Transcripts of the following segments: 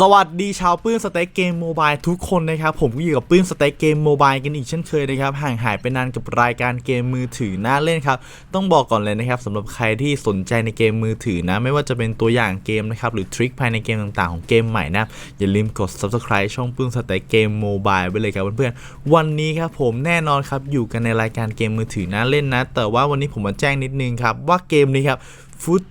สวัสดีชาวปื้มสเต็กเกมโมบายทุกคนนะครับ ผมก็อยู่กับปื้มสเต็กเกมโมบายกันอีกเช่นเคยนะครับ ห่างหายไปนานกับรายการเกมมือถือน่าเล่นครับ ต้องบอกก่อนเลยนะครับสำหรับใครที่สนใจในเกมมือถือนะ ไม่ว่าจะเป็นตัวอย่างเกมนะครับ หรือทริคภายในเกมต่างๆของเกมใหม่นะ อย่าลืมกด subscribe ช่องปื้มสเต็กเกมโมบายไว้เลยครับเพื่อนๆวันนี้ครับผมแน่นอนครับอยู่กันในรายการเกมมือถือน่าเล่นนะ แต่ว่าวันนี้ผมมาแจ้งนิดนึงครับว่าเกมนี้ครับฟุต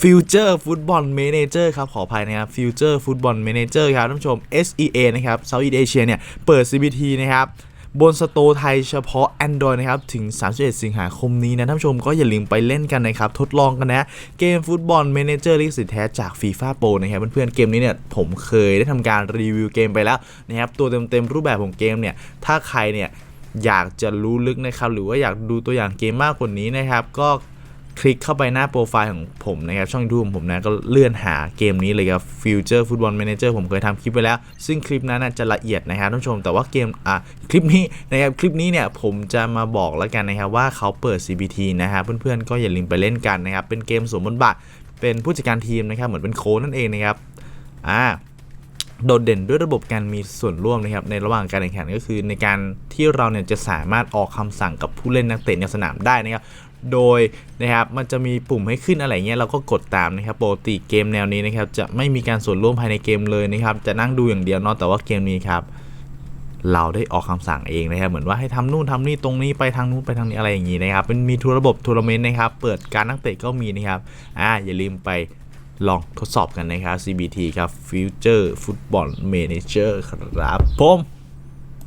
ฟิวเจอร์ฟุตบอลเมเนเจอร์ครับ ขออภัยนะครับฟิวเจอร์ฟุตบอลเมเนเจอร์ครับท่านผู้ชม SEA นะครับ Southeast Asia เนี่ย เปิด CBT นะครับบนสโตไทยเฉพาะ Android นะครับ ถึง 31 สิงหาคมนี้นะท่านผู้ชมก็อย่าลืมไปเล่นกันนะครับ ทดลองกันนะ เกมฟุตบอลเมเนเจอร์ลิขสิทธิ์แท้จาก FIFA Pro นะครับเพื่อนๆเกมนี้เนี่ย ผมเคยได้ทำการรีวิวเกมไปแล้วนะครับ ตัวเต็มๆรูปแบบของเกมเนี่ย ถ้าใครเนี่ยอยากจะรู้ลึกนะครับ หรือว่าอยากดูตัวอย่างเกมมากกว่านี้นะครับ ก็ คลิกเข้าไปหน้าโปรไฟล์ของผมนะครับ ช่องยูทูบของผมนะ ก็เลื่อนหาเกมนี้เลยครับ Future Football Manager ผมเคยทำคลิปไปแล้ว ซึ่งคลิปนั้นจะละเอียดนะครับท่านผู้ชม แต่ว่าเกมอะคลิปนี้นะครับคลิปนี้เนี่ยผมจะมาบอกแล้วกันนะครับว่าเขาเปิด CBT นะครับเพื่อนๆก็อย่าลืมไปเล่นกันนะครับเป็นเกมสวมบทบาทเป็นผู้จัดการทีมนะครับเหมือนเป็นโค้ชนั่นเองนะครับอ่า โดดเด่นด้วยระบบการมีส่วนร่วมนะครับในระหว่างการแข่งขันก็คือ ในการที่เราเนี่ยจะสามารถออกคำสั่งกับผู้เล่นนักเตะในสนามได้นะครับโดยนะครับมันจะมีปุ่มให้ขึ้นอะไรเงี้ยเราก็กดตามนะครับปกติเกมแนวนี้นะครับจะไม่มีการส่วนร่วมภายในเกมเลยนะครับจะนั่งดูอย่างเดียวเนาะแต่ว่าเกมนี้ครับเราได้ออกคำสั่งเองนะครับเหมือนว่าให้ทำนู่นทำนี่ตรงนี้ไปทางนู้นไปทางนี้อะไรอย่างนี้นะครับเป็นมีทัวร์ระบบทัวร์เมนต์นะครับเปิดการนักเตะก็มีนะครับอ่าอย่าลืมไป ลองทดสอบกันนะครับ CBT ครับ Future Football Manager ครับผม